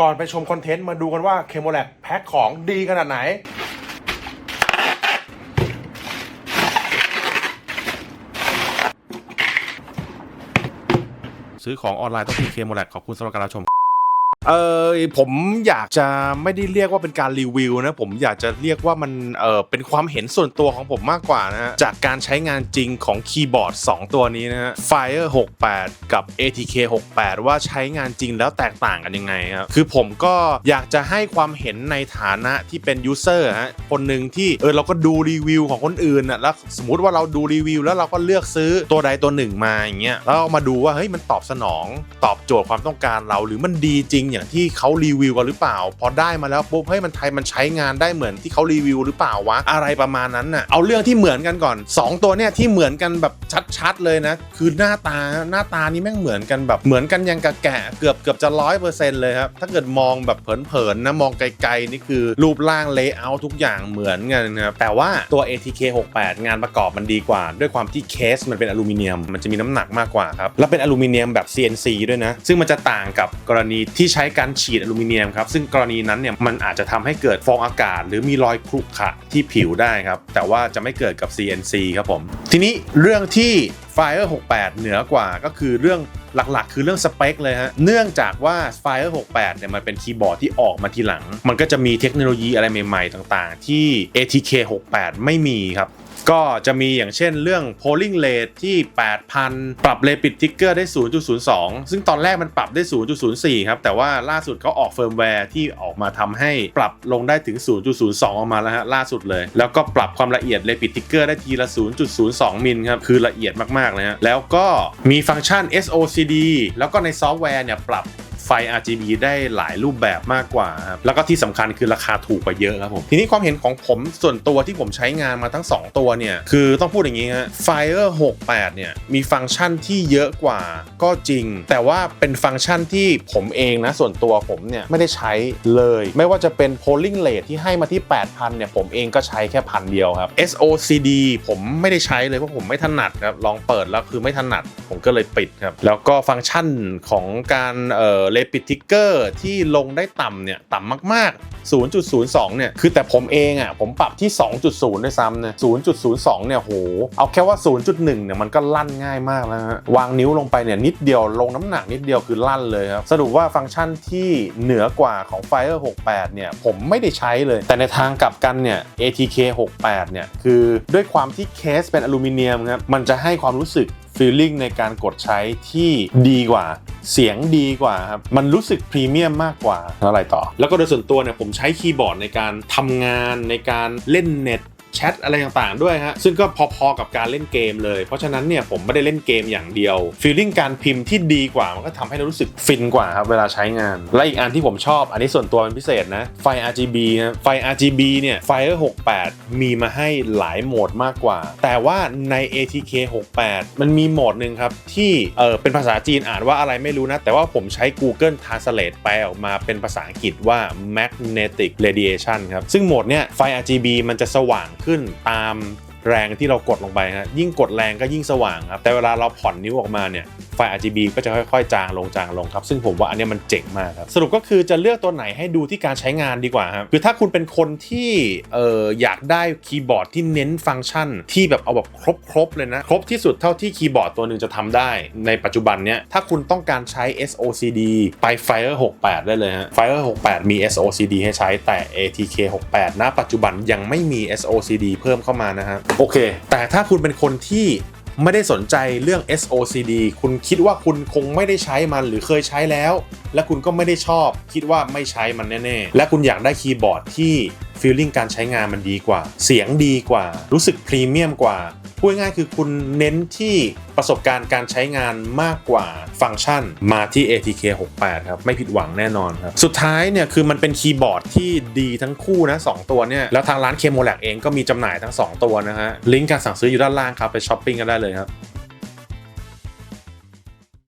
ก่อนไปชมคอนเทนต์มาดูกันว่าเคม o แลบแพ็คของดีขนาดไหน ซื้อของออนไลน์ต้องที่เคม o แลกขอบคุณสำหรับการรับชม เออผมอยากจะไม่ได้เรียกว่าเป็นการรีวิวนะผมอยากจะเรียกว่ามันเออเป็นความเห็นส่วนตัวของผมมากกว่านะฮะจากการใช้งานจริงของคีย์บอร์ด 2 ตัวนี้นะฮะ Fire 68 กับ ATK 68 ว่าใช้งานจริงแล้วแตกต่างกันยังไงครับคือผมก็อยากจะให้ความเห็นในฐานะที่เป็นยูเซอร์ฮะคนหนึ่งที่เออเราก็ดูรีวิวของคนอื่นนะแล้วสมมติว่าเราดูรีวิว แล้วเราก็เลือกซื้อตัวใดตัวหนึ่งมาอย่างเงี้ยแล้วเอามาดูว่าเฮ้ยมันตอบสนอง ตอบโจทย์ความต้องการเราหรือมันดีจริงอย่างที่เขารีวิวกันหรือเปล่า พอได้มาแล้วปุ๊บเฮ้ยมันไทยมันใช้งานได้เหมือนที่เขารีวิวหรือเปล่าวะอะไรประมาณนั้นน่ะเอาเรื่องที่เหมือนกันก่อน 2 ตัวเนี่ยที่เหมือนกันแบบชัดๆเลยนะ คือหน้าตาหน้าตานี่แม่งเหมือนกันแบบเหมือนกันยังกะแกะเกือบเกือบจะร้อยเปอร์เซ็นต์เลยครับถ้าเกิดมองแบบเผินๆนะมองไกลๆนี่คือรูปร่างเลเยอร์ทุกอย่างเหมือนกันนะครับแต่ว่าตัว ATK 68 งานประกอบมันดีกว่า ด้วยความที่เคสมันเป็นอลูมิเนียม มันจะมีน้ำหนักมากกว่าครับแล้วเป็นอลูมิเนียมแบบ CNC ด้วยนะ ซึ่งมันจะต่างกับกรณีที่ใช้การฉีดอลูมิเนียมครับซึ่งกรณีนั้นเนี่ยมันอาจจะทำให้เกิดฟองอากาศ หรือมีรอยครุขระที่ผิวได้ครับ แต่ว่าจะไม่เกิดกับ CNC ครับผม ทีนี้เรื่องที่ Fire 68 เหนือกว่าก็คือเรื่องหลักๆ คือเรื่องสเปคเลยฮะ เนื่องจากว่า Fire 68 เนี่ยมันเป็นคีย์บอร์ดที่ออกมาทีหลัง มันก็จะมีเทคโนโลยีอะไรใหม่ๆ ต่างๆ ที่ ATK 68 ไม่มีครับ ก็จะมีอย่างเช่นเรื่อง polling rate ที่ 8,000 ปรับ rapid trigger ได้ 0.02 ซึ่งตอนแรกมันปรับได้ 0.04 ครับ แต่ว่าล่าสุดเขาออกเฟิร์มแวร์ที่ออกมาทำให้ปรับลงได้ถึง 0.02 ออกมาแล้วฮะล่าสุดเลย แล้วก็ปรับความละเอียด rapid trigger ได้ทีละ 0.02 มิลครับ คือละเอียดมากๆเลยฮะแล้วก็มีฟังก์ชัน SOCD แล้วก็ในซอฟต์แวร์เนี่ยปรับ ไฟ RGB ได้หลายรูปแบบมากกว่าครับแล้วก็ที่สำคัญคือราคาถูกกว่าเยอะครับผมทีนี้ความเห็นของผมส่วนตัวที่ผมใช้งานมาทั้ง 2 ตัวเนี่ยคือต้องพูดอย่างนี้ฮะ Fire 68 เนี่ยมีฟังก์ชันที่เยอะกว่าก็จริง แต่ว่าเป็นฟังก์ชันที่ผมเองนะส่วนตัวผมเนี่ยไม่ได้ใช้เลย ไม่ว่าจะเป็น polling rate ที่ให้มาที่ 8,000 เนี่ยผมเองก็ใช้แค่พันเดียวครับ SOCD ผมไม่ได้ใช้เลยเพราะผมไม่ถนัดครับลองเปิดแล้วคือไม่ถนัดผมก็เลยปิดครับแล้วก็ฟังก์ชันของการเอ่อ rapid trigger ที่ลงได้ต่ำเนี่ยต่ำมากๆ 0.02 เนี่ย คือแต่ผมเองอะผมปรับที่ 2.0 ด้วยซ้ำนะ0.02 เนี่ยโห เอาแค่ว่า 0.1 เนี่ยมันก็ลั่นง่ายมากแล้วฮะ วางนิ้วลงไปเนี่ยนิดเดียวลงน้ำหนักนิดเดียวคือลั่นเลยครับ สรุปว่าฟังก์ชันที่เหนือกว่าของ Fire 68 เนี่ยผมไม่ได้ใช้เลย แต่ในทางกลับกันเนี่ย ATK 68 เนี่ยคือด้วยความที่เคสเป็นอลูมิเนียมครับมันจะให้ความรู้สึก ฟีลลิ่งในการกดใช้ที่ดีกว่า เสียงดีกว่าครับ มันรู้สึกพรีเมียมมากกว่าอะไรต่อ แล้วก็โดยส่วนตัวเนี่ยผมใช้คีย์บอร์ดในการทำงานในการเล่นเน็ต แชทอะไรต่างๆด้วยฮะซึ่งก็พอๆกับการเล่นเกมเลย เพราะฉะนั้นเนี่ยผมไม่ได้เล่นเกมอย่างเดียวฟีลลิ่งการพิมพ์ที่ดีกว่ามันก็ทำให้เรารู้สึกฟินกว่าครับเวลาใช้งาน และอีกอันที่ผมชอบ อันนี้ส่วนตัวเป็นพิเศษนะไฟ RGB นะไฟ RGB เนี่ย Fire 68 มีมาให้หลายโหมดมากกว่า แต่ว่าใน ATK 68 มันมีโหมดหนึ่งครับ ที่เออเป็นภาษาจีนอ่านว่าอะไรไม่รู้นะ แต่ว่าผมใช้ Google Translate แปลออกมาเป็นภาษาอังกฤษว่า magnetic radiation ครับ ซึ่งโหมดเนี้ยไฟ RGB มันจะสว่างขึ้นตามแรงที่เรากดลงไปฮะยิ่งกดแรงก็ยิ่งสว่างครับแต่เวลาเราผ่อนนิ้วออกมาเนี่ย ไฟ RGB ก็จะค่อยๆ จางลงจางลงครับ ซึ่งผมว่าอันนี้มันเจ๋งมากครับ สรุปก็คือจะเลือกตัวไหนให้ดูที่การใช้งานดีกว่าครับคือถ้าคุณเป็นคนที่เอออยากได้คีย์บอร์ดที่เน้นฟังก์ชัน ที่แบบเอาแบบครบๆเลยนะ ครบที่สุดเท่าที่คีย์บอร์ดตัวหนึ่งจะทำได้ในปัจจุบันเนี้ยถ้าคุณต้องการใช้ SOCD ไป Fire 68 ได้เลยฮะ Fire 68 มี SOCD ให้ใช้แต่ ATK 68ณปัจจุบันยังไม่มี SOCD เพิ่มเข้ามานะฮะโอเค แต่ถ้าคุณเป็นคนที่ ไม่ได้สนใจเรื่อง SOCD คุณคิดว่าคุณคงไม่ได้ใช้มันหรือเคยใช้แล้ว และคุณก็ไม่ได้ชอบ คิดว่าไม่ใช้มันแน่ๆ และคุณอยากได้คีย์บอร์ดที่ฟีลลิ่งการใช้งานมันดีกว่า เสียงดีกว่า รู้สึกพรีเมียมกว่า พูดง่ายคือคุณเน้นที่ประสบการณ์การใช้งานมากกว่าฟังก์ชันมาที่ ATK 68ครับ ไม่ผิดหวังแน่นอนครับ สุดท้ายเนี่ยคือมันเป็นคีย์บอร์ดที่ดีทั้งคู่นะสองตัวเนี่ย แล้วทางร้านเคโมแลกเองก็มีจำหน่ายทั้ง 2 ตัวนะฮะลิงก์การสั่งซื้ออยู่ด้านล่างครับ ไปช้อปปิ้งกันได้เลยครับ